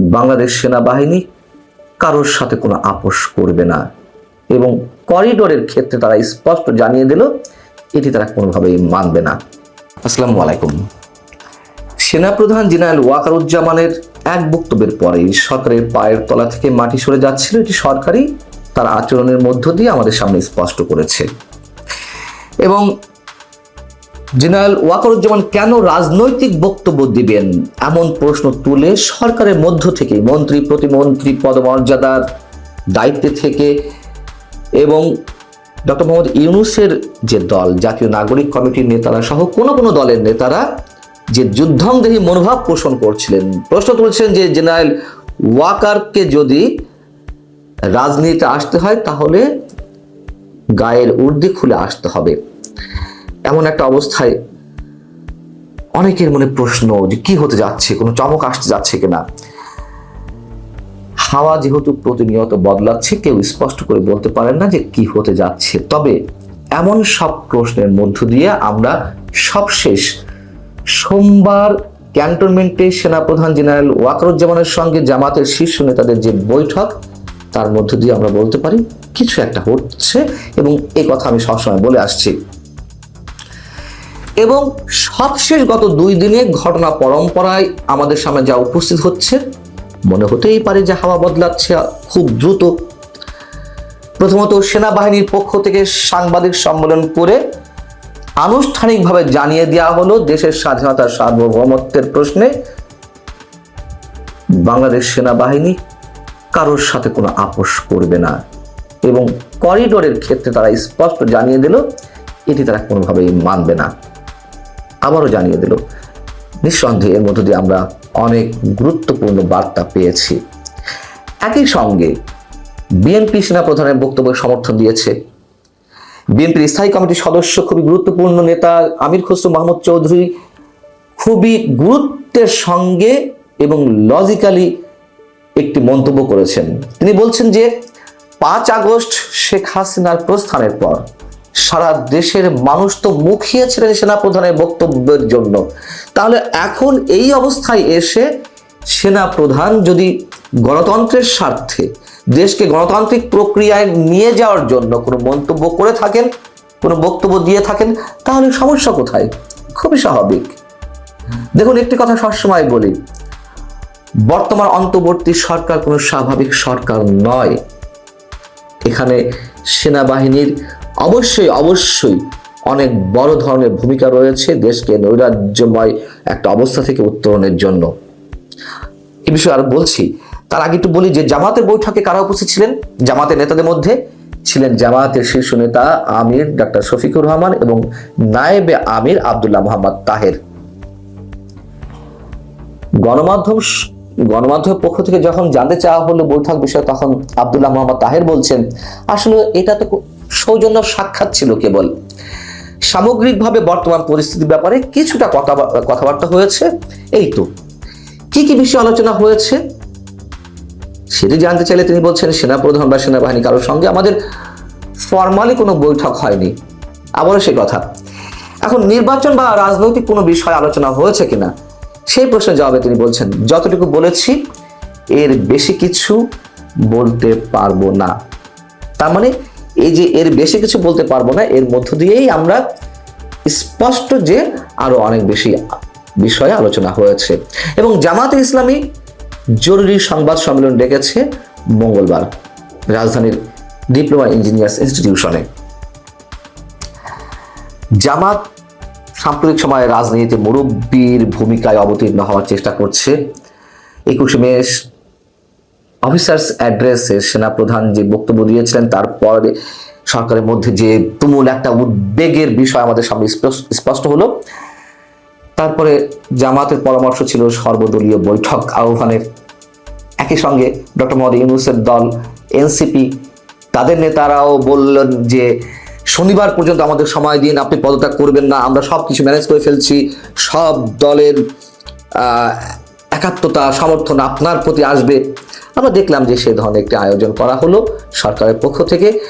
বাংলাদেশ সেনাবাহিনী কারোর সাথে কোনো আপোষ করবে না। এবং করিডোরের ক্ষেত্রে তারা স্পষ্ট জানিয়ে দিল, এটি তারা কোনোভাবেই মানবে না। আসসালামু আলাইকুম। সেনাপ্রধান জেনারেল ওয়াকারুজ্জামানের এক বক্তব্যের পরেই সরকারের পায়ের তলা থেকে মাটি সরে যাচ্ছিল এটি সরকারই তার আচরণের মধ্য দিয়ে আমাদের সামনে স্পষ্ট করেছে। এবং জেনারেল ওয়াকারুজ্জামান, কেন রাজনৈতিক বক্তব্য দিবেন? এমন প্রশ্ন তুলে সরকারের মধ্য থেকে মন্ত্রী, প্রতিমন্ত্রী পদমর্যাদার দায়িত্বে থেকে এবং ডক্টর মোহাম্মদ ইউনুসের যে দল, জাতীয় নাগরিক কমিটির নেতারা সহ কোনো কোনো দলের নেতারা যে যুদ্ধংদেহী মনোভাব পোষণ করছিলেন। প্রশ্ন তুলছিলেন যে জেনারেল ওয়াকারকে যদি রাজনীতিতে আসতে হয়, তাহলে গায়ের উর্দি খুলে আসতে হবে। এমন একটা অবস্থায় অনেকের মনে প্রশ্ন যে কি হতে যাচ্ছে? কোনো চমক আসতে যাচ্ছে কিনা? হাওয়া যেহেতু প্রতিনিয়ত বদলাচ্ছে, কেউ স্পষ্ট করে বলতে পারেন না যে কি হতে যাচ্ছে। তবে এমন সব প্রশ্নের মধ্য দিয়ে আমরা সবশেষ সোমবার ক্যান্টনমেন্টে সেনাপ্রধান জেনারেল ওয়াকারুজ্জামানের সঙ্গে জামাতের শীর্ষ নেতাদের যে বৈঠক, তার মধ্য দিয়ে আমরা বলতে পারি, কিছু একটা হচ্ছে এবং এই কথা আমি সবসময় বলে আসছি। এবং সবশেষ গত দুই দিনে ঘটনা পরম্পরায় আমাদের সামনে যা উপস্থিত হচ্ছে, মনে হতেই পারে যে হাওয়া বদলাচ্ছে খুব দ্রুত। প্রথমত সেনাবাহিনীর পক্ষ থেকে সাংবাদিক সম্মেলন করে আনুষ্ঠানিকভাবে জানিয়ে দেওয়া হলো দেশের স্বাধীনতা সার্বভৌমত্বের প্রশ্নে বাংলাদেশ সেনাবাহিনী কারোর সাথে কোনো আপোষ করবে না এবং করিডোরের ক্ষেত্রে তারা স্পষ্ট জানিয়ে দিল, এটি তারা কোনোভাবেই মানবে না। আবারও জানিয়ে দিল, নিঃসন্দেহে এর মধ্য দিয়ে আমরা অনেক গুরুত্বপূর্ণ বার্তা পেয়েছি। একই সঙ্গে বিএনপি সেনাপ্রধানের বক্তব্য সমর্থন দিয়েছে। বিএনপির স্থায়ী কমিটির সদস্য খুবই গুরুত্বপূর্ণ নেতা আমির খসরু মাহমুদ চৌধুরী খুবই গুরুত্বের সঙ্গে এবং লজিক্যালি একটি মন্তব্য করেছেন। তিনি বলছেন যে, পাঁচ আগস্ট শেখ হাসিনার প্রস্থানের পর সারা দেশের মানুষ তো মুখিয়েছিলেন সেনাপ্রধানের বক্তব্যের জন্য। তাহলে এখন এই অবস্থায় এসে সেনাপ্রধান যদি গণতন্ত্রের স্বার্থে, দেশকে গণতান্ত্রিক প্রক্রিয়ায় নিয়ে যাওয়ার জন্য কোনো মন্তব্য করে থাকেন, কোনো বক্তব্য দিয়ে থাকেন, তাহলে সমস্যা কোথায়? খুবই স্বাভাবিক। দেখুন, একটি কথা সবসময় বলি, বর্তমান অন্তর্বর্তী সরকার কোনো স্বাভাবিক সরকার নয়। এখানে সেনাবাহিনীর অবশ্যই অবশ্যই অনেক বড় ধরনের ভূমিকা রয়েছে দেশকে নৈরাজ্যময় একটা অবস্থা থেকে উত্তরণের জন্য। এ বিষয়ে আর বলছি, তার আগে একটু বলি যে জামাতের বৈঠকে কারা উপস্থিত ছিলেন? জামাতের নেতাদের মধ্যে ছিলেন জামাতের শীর্ষ নেতা আমির, ডাক্তার শফিকুর রহমান এবং নায়েবে আমির আবদুল্লাহ মোহাম্মদ তাহের। গণমাধ্যম গণমাধ্যমের পক্ষ থেকে যখন জানতে চাওয়া হলো বৈঠক বিষয়ে, তখন আবদুল্লাহ মোহাম্মদ তাহের বলছেন, আসলে এটা তো সৌজন্য সাক্ষাৎ ছিল কেবল। সামগ্রিকভাবে বর্তমান পরিস্থিতির ব্যাপারে কিছুটা কথা কথাবার্তা হয়েছে। এই তো। কি কি বিষয়ে আলোচনা হয়েছে? সেটি জানতে চাইলে তিনি বলছেন, সেনাপ্রধান বা সেনাবাহিনী কারোর সঙ্গে আমাদের ফর্মালি কোনো বৈঠক হয়নি। আবারও সে কথা। এখন নির্বাচন বা রাজনৈতিক কোনো বিষয় আলোচনা হয়েছে কিনা, সেই প্রশ্নের জবাবে তিনি বলছেন, যতটুকু বলেছি, এর বেশি কিছু বলতে পারব না। তার মানে এই যে এর বেশি কিছু বলতে পারব না, এর মধ্য দিয়েই আমরা স্পষ্ট যে আরও অনেক বেশি বিষয়ে আলোচনা হয়েছে। এবং জামাত ইসলামী জরুরি সংবাদ সম্মেলন ডেকেছে মঙ্গলবার রাজধানীর ডিপ্লোমা ইঞ্জিনিয়ার্স ইনস্টিটিউশনে। জামাত সাম্প্রতিক সময়ে রাজনীতিতে মুরব্বীর ভূমিকায় অবতীর্ণ হওয়ার চেষ্টা করছে। একুশে মে অফিসার্স অ্যাড্রেসে সেনাপ্রধান যে বক্তব্য দিয়েছিলেন তারপরে সরকারের মধ্যে যে তুমুল একটা উদ্বেগের বিষয় আমাদের সামনে স্পষ্ট- হলো। তারপরে জামাতের পরামর্শ ছিল সর্বদলীয় বৈঠক আহ্বানের। একই সঙ্গে ডক্টর মোহাম্মদ ইউনুসের দল, এনসিপি, তাদের নেতারাও বললেন যে, শনিবার পর্যন্ত আমাদের সময় দিন, আপনি পদত্যাগ করবেন না, আমরা সব কিছু ম্যানেজ করে ফেলছি। সব দলের একাত্মতা, সমর্থন আপনার প্রতি আসবে। আমরা দেখলাম যে সে ধরনের একটি আয়োজন করা হলো সরকারের পক্ষ থেকে।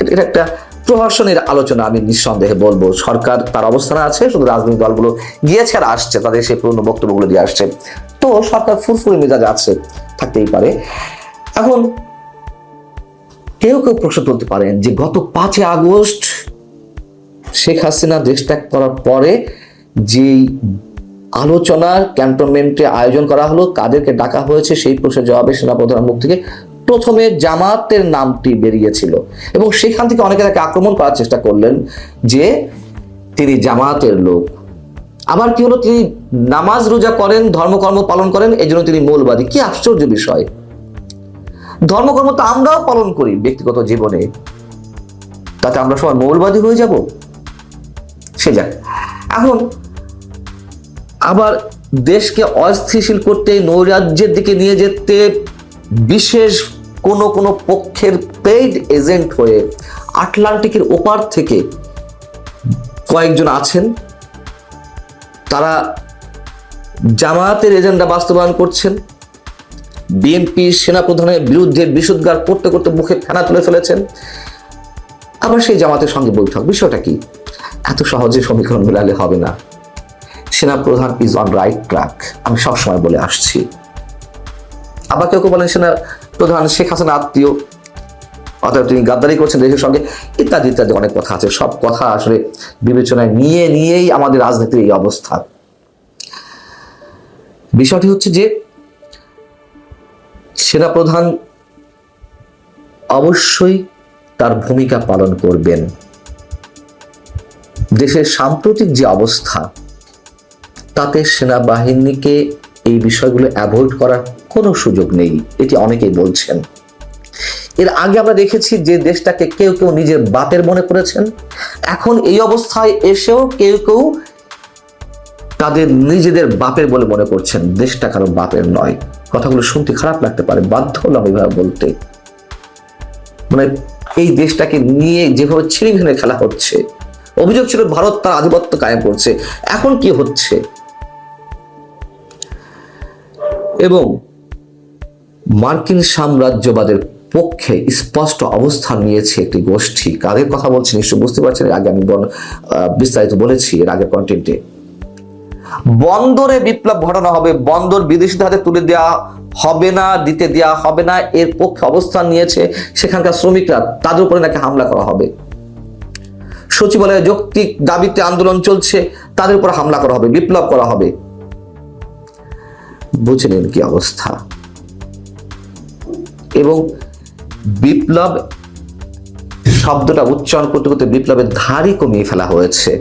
এটা- একটা প্রহসনের আলোচনা, আমি নিঃসন্দেহে বলব। সরকার তার অবস্থানে আছে, শুধু রাজনৈতিক দলগুলো গিয়েছে আর আসছে, তাদের সেই পুরনো বক্তব্যগুলো দিয়ে আসছে। তো সরকার ফুরফুরি মেজাজ আছে, থাকতেই পারে। এখন কেউ কেউ প্রশ্ন তুলতে পারেন যে গত পাঁচই আগস্ট শেখ হাসিনা দেশ ত্যাগ করার পরে যেই আলোচনার ক্যান্টনমেন্টে আয়োজন করা হলো। কাদেরকে ডাকা হয়েছে সেই প্রশ্নের জবাবে সেনাপ্রধানের মুখ থেকে প্রথমে জামাতের নামটি বেরিয়েছিল এবং সেখান থেকে অনেকে তাকে আক্রমণ করার চেষ্টা করলেন যে তিনি জামাতের লোক। আবার কি হলো? তিনি নামাজ রোজা করেন, ধর্মকর্ম পালন করেন এই জন্য তিনি মৌলবাদী। কি আশ্চর্য বিষয়। ধর্মকর্ম তো আমরাও পালন করি ব্যক্তিগত জীবনে। তাতে আমরা সবাই মৌলবাদী হয়ে যাব। সে যাক। এখন আবার দেশকে অস্থিতিশীল করতে নৈরাজ্যের দিকে নিয়ে যেতে বিশেষ কোন কোন পক্ষের পেইড এজেন্ট হয়ে আটলান্টিকের ওপার থেকে কয়েকজন আছেন। তারা জামায়াতের এজেন্ডা বাস্তবায়ন করছেন। বিএনপি সেনাপ্রধানের বিরুদ্ধে বিশুদ্ধার করতে করতে মুখে ফেনা তুলে ফেলেছেন। আবার সেই জামাতের সঙ্গে বৈঠক, বিষয়টা কি? এত সহজে সমীকরণ মেলালে হবে না। সেনাপ্রধান ইজ অন রাইট ট্র্যাক আমি সবসময় বলে আসছি। আবার কেউ কেউ বলেন সেনা প্রধান শেখ হাসিনা আত্মীয়, অতএব তিনি গাদ্দারি করছেন দেশের সঙ্গে, ইত্যাদি ইত্যাদি অনেক কথা আছে। সব কথা আসলে বিবেচনায় নিয়ে নিয়েই আমাদের রাজনীতির এই অবস্থা। বিষয়টি হচ্ছে যে সেনাপ্রধান অবশ্যই তার ভূমিকা পালন করবেন। দেশের সাম্প্রতিক যে অবস্থা তাতে সেনাবাহিনীকে এই বিষয়গুলো অ্যাভয়েড করার কোনো সুযোগ নেই, এটি অনেকেই বলছেন। এর আগে আমরা দেখেছি যে দেশটাকে কেউ কেউ নিজের বাপের মনে করেছেন। এখন এই অবস্থায় এসেও কেউ কেউ তাদের নিজেদের বাপের বলে মনে করছেন, দেশটা কারও বাপের নয়। কথাগুলো শুনতে খারাপ লাগতে পারে, বাধ্য হলাম এইভাবে বলতে। মানে এই দেশটাকে নিয়ে যেভাবে ছিঁড়ি ভেঙে খেলা হচ্ছে, অভিযোগ ছিল ভারত তার আধিপত্য কায়েম করছে, এখন কি হচ্ছে? এবং মার্কিন সাম্রাজ্যবাদের পক্ষে স্পষ্ট অবস্থান নিয়েছে একটি গোষ্ঠী। কাদের কথা বলছি নিশ্চয় বুঝতে পারছেন? আগে আমি বিস্তারিত বলেছি এর আগের কন্টেন্টে বন্দরে বিপ্লব ঘটানো হবে, বন্দর বিদেশিদের হাতে তুলে দেওয়া হবে না, দিতে দেওয়া হবে না, এর পক্ষে অবস্থান নিয়েছে সেখানকার শ্রমিকরা, তাদের উপরে নাকি হামলা করা হবে। সচিবালয়ে যৌক্তিক দাবিতে আন্দোলন চলছে, তাদের উপর হামলা করা হবে, বিপ্লব করা হবে। বুঝে নিন কি অবস্থা। এবং বিপ্লব শব্দটা উচ্চারণ করতে করতে বিপ্লবের ধারই কমিয়ে ফেলা হয়েছে।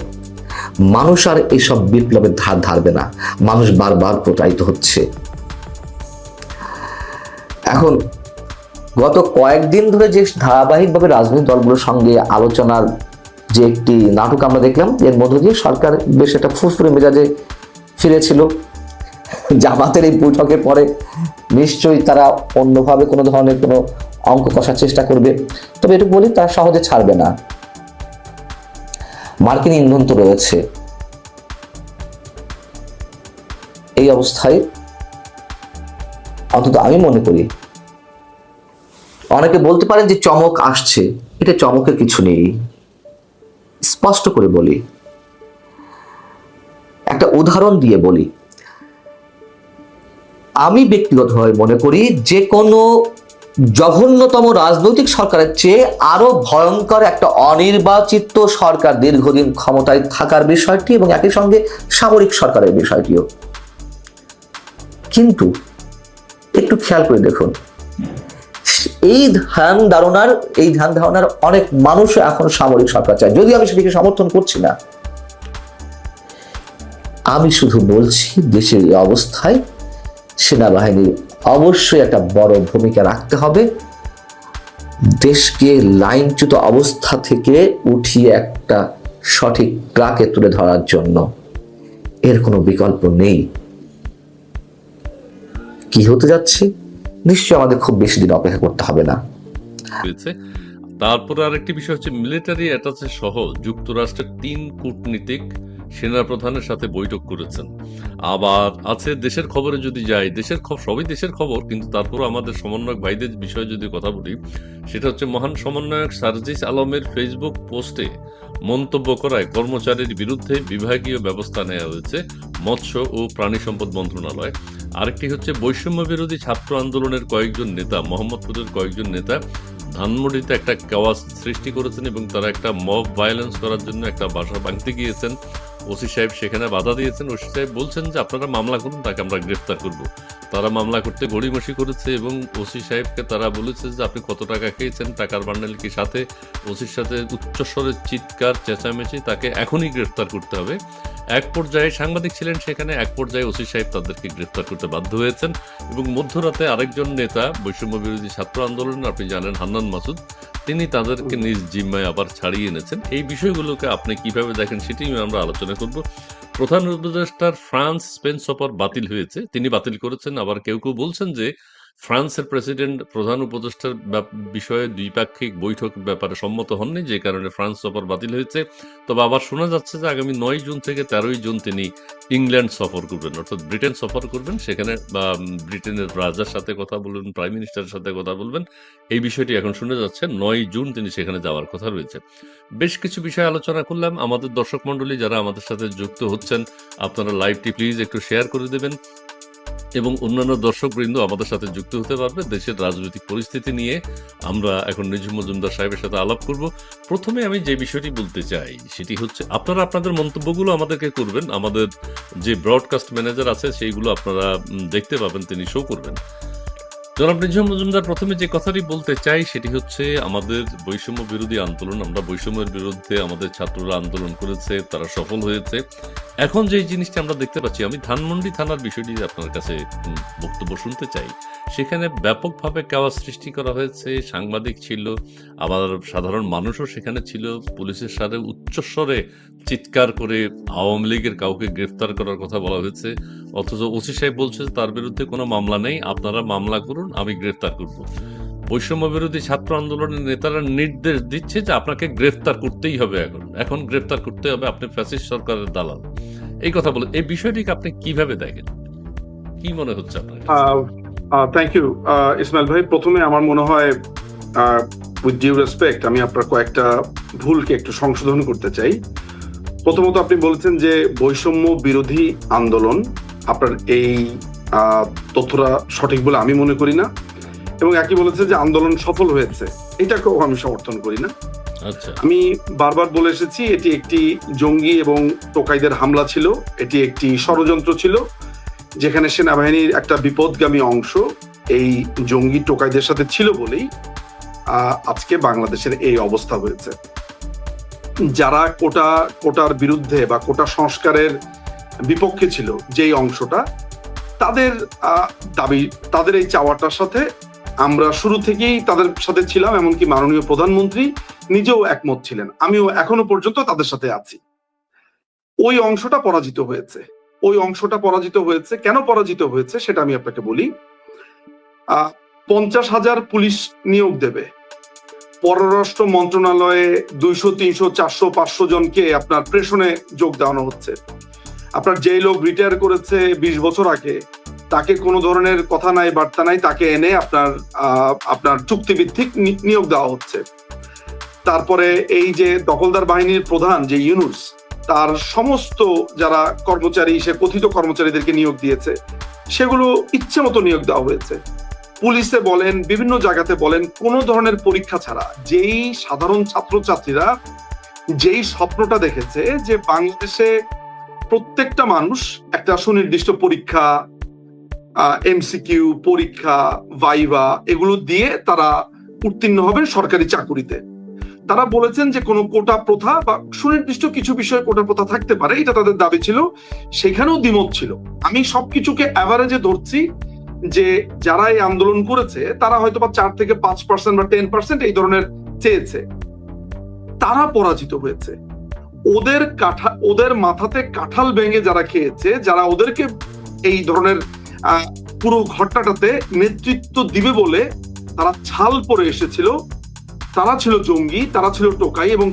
মানুষ আর এইসব বিপ্লবের ধার ধারবে না। মানুষ বারবার প্রতারিত হচ্ছে। এখন গত কয়েকদিন ধরে যে ধারাবাহিকভাবে রাজনৈতিক দলগুলোর সঙ্গে আলোচনার যে একটি নাটক আমরা দেখলাম, এর মধ্য দিয়ে সরকার বেশ একটা ফুসফুরে মেজাজে ফিরেছিল। জামাতের এই বৈঠকের পরে নিশ্চয়ই তারা অন্যভাবে কোনো ধরনের কোনো অঙ্ক কষার চেষ্টা করবে। তবে এটুকু বলি, তারা সহজে ছাড়বে না। মার্কিন ইন্ধন তো রয়েছে। এই অবস্থায় অন্তত আমি মনে করি, অনেকে বলতে পারেন যে চমক আসছে, এটা চমকের কিছু নেই। স্পষ্ট করে বলি, একটা উদাহরণ দিয়ে বলি আমি ব্যক্তিগতভাবে মনে করি যে কোনো জঘন্যতম রাজনৈতিক সরকারের চেয়ে আরও ভয়ঙ্কর একটা অনির্বাচিত সরকার দীর্ঘদিন ক্ষমতায় থাকার বিষয়টি এবং একই সঙ্গে সামরিক সরকারের বিষয়টিও। কিন্তু একটু খেয়াল করে দেখুন, এই ধ্যান ধারণার, এই ধ্যান ধারণার অনেক মানুষ এখন সামরিক সরকার চায়। যদিও আমি সেটিকে সমর্থন করছি না। আমি শুধু বলছি দেশের এই অবস্থায় সেনাবাহিনীর অবশ্যই একটা বড় ভূমিকা রাখতে হবে। দেশকে লাইনচ্যুত অবস্থা থেকে উঠিয়ে একটা সঠিক ট্রাকে তুলে ধরার জন্য এর কোনো বিকল্প নেই। কি হতে যাচ্ছে? নিশ্চয়ই আমাদের খুব বেশি দিন অপেক্ষা করতে হবে না। তারপরে আরেকটি বিষয় হচ্ছে মিলিটারি অ্যাটাচে সহ যুক্তরাষ্ট্রের তিন কূটনীতিক সেনা প্রধানের সাথে বৈঠক করেছেন। আবার আছে দেশের খবরে যদি যাই, দেশের খবর সবই দেশের খবর, কিন্তু তারপরও আমাদের সমন্বয়ক ভাইদের বিষয়ে যদি কথা বলি, সেটা হচ্ছে মহান সমন্বয়ক সার্জিস আলমের ফেসবুক পোস্টে মন্তব্য করায় কর্মচারীর বিরুদ্ধে বিভাগীয় ব্যবস্থা নেওয়া হয়েছে মৎস্য ও প্রাণী সম্পদ মন্ত্রণালয়। আরেকটি হচ্ছে বৈষম্য বিরোধী ছাত্র আন্দোলনের কয়েকজন নেতা, মোহাম্মদপুরের কয়েকজন নেতা ধানমন্ডিতে একটা কাওয়াজ সৃষ্টি করেছেন এবং তারা একটা মব ভায়োলেন্স করার জন্য একটা বাসা ভাঙতে গিয়েছেন। ওসি সাহেব সেখানে বাধা দিয়েছেন। ওসি সাহেব বলছেন যে আপনারা মামলা করুন, তাকে আমরা গ্রেফতার করব। তারা মামলা করতে গড়িমসি করেছে এবং ওসি সাহেবকে তারা বলেছে যে আপনি কত টাকা খেয়েছেন, টাকার বান্ডেল কি সাথে? ওসির সাথে উচ্চস্বরের চিৎকার, চেঁচামেচি, তাকে এখনই গ্রেফতার করতে হবে। এক পর্যায়ে সাংবাদিক ছিলেন সেখানে এক পর্যায়ে ওসি সাহেব তাদেরকে গ্রেফতার করতে বাধ্য হয়েছেন এবং মধ্যরাতে আরেকজন নেতা বৈষম্য বিরোধী ছাত্র আন্দোলন আপনি জানেন হান্নান মাসুদ তিনি তাদেরকে নিজ জিম্মায় আবার ছাড়িয়ে এনেছেন। এই বিষয়গুলোকে আপনি কীভাবে দেখেন সেটি আমরা আলোচনা করব। প্রধান উপদেষ্টার ফ্রান্স স্পেন সফর বাতিল হয়েছে তিনি বাতিল করেছেন আবার কেউ কেউ বলছেন যে ফ্রান্সের প্রেসিডেন্ট, প্রধান উপদেষ্টার বিষয়ে দ্বিপাক্ষিক বৈঠক ব্যাপারে সম্মত হননি, যে কারণে ফ্রান্স সফর বাতিল হয়েছে। তবে আবার শোনা যাচ্ছে যে আগামী নয় জুন থেকে তেরোই জুন তিনি ইংল্যান্ড সফর করবেন, অর্থাৎ ব্রিটেন সফর করবেন। সেখানে ব্রিটেনের রাজার সাথে কথা বলবেন, প্রাইম মিনিস্টারের সাথে কথা বলবেন। এই বিষয়টি এখন শুনে যাচ্ছে, নয় জুন তিনি সেখানে যাওয়ার কথা রয়েছে। বেশ কিছু বিষয় আলোচনা করলাম। আমাদের দর্শক মণ্ডলী যারা আমাদের সাথে যুক্ত হচ্ছেন, আপনারা লাইভটি প্লিজ একটু শেয়ার করে দেবেন। এবং অন্যান্য দর্শকবৃন্দ আমাদের সাথে যুক্ত হতে পারবে। দেশের রাজনৈতিক পরিস্থিতি নিয়ে আমরা এখন নিজুম মজুমদার সাহেবের সাথে আলাপ করব। প্রথমে আমি যে বিষয়টি বলতে চাই, সেটি হচ্ছে আপনারা আপনাদের মন্তব্যগুলো আমাদেরকে করবেন। আমাদের যে ব্রডকাস্ট ম্যানেজার আছে, সেইগুলো আপনারা দেখতে পাবেন, তিনি শো করবেন। জনাব মজুমদার, প্রথমে যে কথাটি বলতে চাই সেটি হচ্ছে, আমাদের বৈষম্য বিরোধী আন্দোলন, আমরা বৈষম্যের বিরুদ্ধে আমাদের ছাত্ররা আন্দোলন করেছে, তারা সফল হয়েছে। এখন যে জিনিসটি আমরা দেখতে পাচ্ছি, আমি ধানমন্ডি থানার বিষয়টি আপনার কাছে বক্তব্য শুনতে চাই। সেখানে ব্যাপকভাবে কাওয়া সৃষ্টি করা হয়েছে, সাংবাদিক ছিল, আবার সাধারণ মানুষও সেখানে ছিল, পুলিশের সাথে উচ্চস্বরে চিৎকার করে আওয়ামী লীগের কাউকে গ্রেফতার করার কথা বলা হয়েছে। অথচ ওসি সাহেব বলছে তার বিরুদ্ধে কোনো মামলা নেই, আপনারা মামলা করুন, আমি গ্রেফতার করব। বৈষম্য বিরোধী ছাত্র আন্দোলনের নেতারা নির্দেশ দিচ্ছে যে আপনাকে গ্রেফতার করতেই হবে এখন। এখন গ্রেফতার করতে হবে, আপনি ফ্যাসিস্ট সরকারের দালাল। এই কথা বলে, এই বিষয়টিকে আপনি কীভাবে দেখেন? কি মনে হচ্ছে আপনার? থ্যাংক ইউ ইসমাইল ভাই, প্রথমে আমার মনে হয় উইথ ডিউ রেসপেক্ট আমি আপনার কয়েকটা ভুলকে একটু সংশোধন করতে চাই। প্রথমত আপনি বলেছেন যে বৈষম্য বিরোধী আন্দোলন আপনার এই তথ্যটা সঠিক বলে আমি মনে করি না। এবং একই বলেছে যে আন্দোলন সফল হয়েছে। এটাকেও আমি সমর্থন করি না। আচ্ছা। আমি বারবার বলে এসেছি এটি একটি জঙ্গি এবং টোকাইদের হামলা ছিল। এটি একটি ষড়যন্ত্র ছিল যেখানে সেনাবাহিনীর একটা বিপদগামী অংশ এই জঙ্গি টোকাইদের সাথে ছিল বলেই আজকে বাংলাদেশের এই অবস্থা হয়েছে। যারা কোটা কোটার বিরুদ্ধে বা কোটা সংস্কারের বিপক্ষে ছিল যেই অংশটা, তাদের দাবি, তাদের এই চাওয়াটার সাথে আমরা শুরু থেকেই তাদের সাথে ছিলাম, এমনকি মাননীয় প্রধানমন্ত্রী নিজেও একমত ছিলেন। আমিও এখনও পর্যন্ত তাদের সাথে আছি। ওই অংশটা পরাজিত হয়েছে। ওই অংশটা পরাজিত হয়েছে। কেন পরাজিত হয়েছে সেটা আমি আপনাকে বলি। পঞ্চাশ হাজার পুলিশ নিয়োগ দেবে। পররাষ্ট্র মন্ত্রণালয়ে দুইশো, তিনশো, চারশো, পাঁচশো জনকে আপনার প্রেষণে যোগ দেওয়ানো হচ্ছে। আপনার যেই লোক রিটায়ার করেছে বিশ বছর আগে, তাকে কোনো ধরনের কথা নাই, বার্তা নাই, তাকে এনে আপনার আপনার চুক্তিভিত্তিক নিয়োগ দেওয়া হচ্ছে। তারপরে এই যে দখলদার বাহিনীর প্রধান, যে ইউনুস, তার সমস্ত যারা কর্মচারী, সে কথিত কর্মচারীদেরকে নিয়োগ দিয়েছে, সেগুলো ইচ্ছে মতো নিয়োগ দেওয়া হয়েছে। পুলিশে বলেন, বিভিন্ন জায়গাতে বলেন, কোনো ধরনের পরীক্ষা ছাড়া যেই সাধারণ ছাত্রছাত্রীরা যেই স্বপ্নটা দেখেছে যে বাংলাদেশে প্রত্যেকটা মানুষ একটা সুনির্দিষ্ট পরীক্ষা এমসিকিউ পরীক্ষা, ভাইভা, এগুলো দিয়ে তারা উত্তীর্ণ হবেন সরকারি চাকুরিতে। তারা বলেছেন যে কোনো কোটা প্রথা বা সুনির্দিষ্ট কিছু বিষয়ে কোটা প্রথা থাকতে পারে, এটা তাদের দাবি ছিল, সেখানেও দ্বিমত ছিল। আমি সবকিছুকে অ্যাভারেজে ধরছি যে যারা এই আন্দোলন করেছে, তারা হয়তো বা চার থেকে পাঁচ পার্সেন্ট বা টেন পার্সেন্ট এই ধরনের চেয়েছে। তারা পরাজিত হয়েছে। ওদের কাঠা, ওদের মাথাতে কাঁঠাল ভেঙে যারা খেয়েছে, যারা ওদেরকে এই ধরনের পুরো ঘটনাটাতে নেতৃত্ব দিবে বলে তারা ছাল পরে এসেছিল। তারা ছিল জঙ্গি, তারা ছিল টোকাই এবং